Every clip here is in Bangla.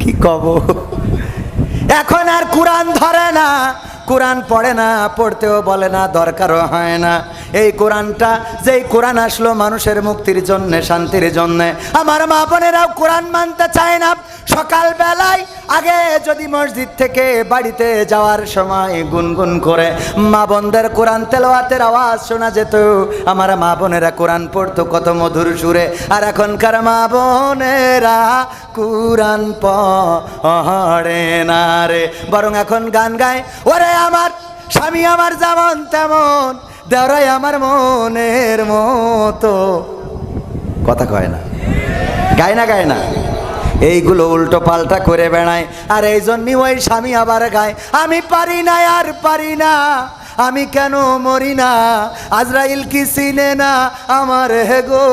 কি কব? এখন আর কোরআন ধরে না। কোরআন পড়ে না, পড়তেও বলে না, দরকারও হয় না। এই কোরআনটা, যেই কোরআন আসলো মানুষের মুক্তির জন্য, শান্তির জন্য। আমার মা বোনেরাও কোরআন মানতে চায় না। সকালবেলায় আগে যদি মসজিদ থেকে বাড়িতে যাওয়ার সময় গুনগুন করে মা বোনদের কোরআন তেলাওয়াতের আওয়াজ শোনা যেত। আমার মা বোনেরা কোরআন পড়তো কত মধুর সুরে। আর এখনকার মা বোনেরা কোরআন পড়ে না রে। বরং এখন গান গায়, ওরে আমার স্বামী আমার যেমন তেমন দেওরাই আমার মনের মতো। কথা কয় না। গায় না গায় না। এইগুলো উল্টো পাল্টা করে বেড়ায়। আর এই জন্যই ওই স্বামী আবার গায়, আমি পারি না, আর পারি না। আমি কেন মরি না? আজরাইল কি চিনে না? আমার হে গো,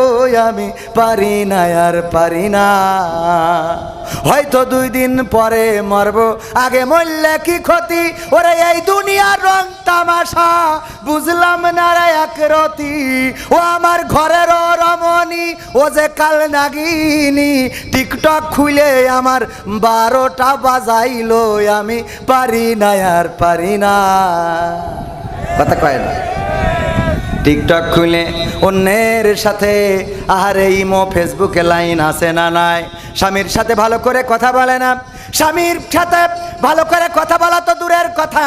আমি পারি না, আর পারি না। হয়তো দুই দিন পরে মরব। আগে মরলে কি ক্ষতি? ওরে এই দুনিয়ার রং তামাশা। বুঝলাম না রে এক রতি। ও আমার ঘরের রমণী, ও যে কাল নাগিনি। টিকটক খুলে আমার বারোটা বাজাইলো। আমি পারি না, আর পারি না। কথা কয় না। টিকটক খুলে অন্যের সাথে, আহারে ইমো, ফেসবুকে লাইন আছে না নাই? স্বামীর সাথে ভালো করে কথা বলে না। স্বামীর সাথে ভালো করে কথা বলা তো দূরের কথা।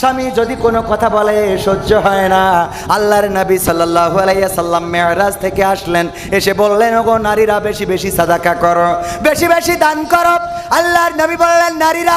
স্বামী যদি কোনো কথা বলে, সহ্য হয় না। আল্লাহর নবী সাল্লাল্লাহু আলাইহি সাল্লাম মেয়রাজ থেকে আসলেন। এসে বললেন, ওগো, নারীরা বেশি বেশি সাদাকা করো, বেশি বেশি দান করো। আল্লাহর নবী বললেন, নারীরা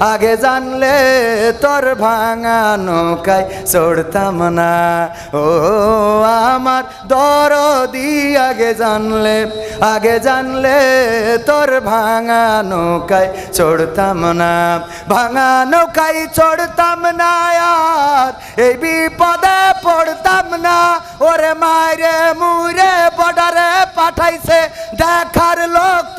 আগে জানলে তোর ভাঙা নৌকায় চড়তাম না। ও আমার দরদি, আগে জানলে আগে জানলে তোর ভাঙা নৌকায় চড়তাম না। ভাঙা নৌকায় চড়তাম না আর এই বিপদে পড়তাম না। ওরে মায়েরে মুরে বর্ডারে পাঠাইছে দেখার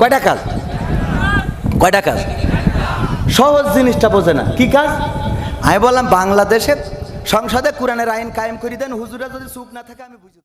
কয়টা কাজ? কয়টা কাজ? সহজ জিনিসটা বোঝে না। কি কাজ? আমি বললাম, বাংলাদেশের সংসদে কোরআনের আইন কায়েম করে দেন। হুজুরা যদি চুপ না থাকে, আমি বুঝি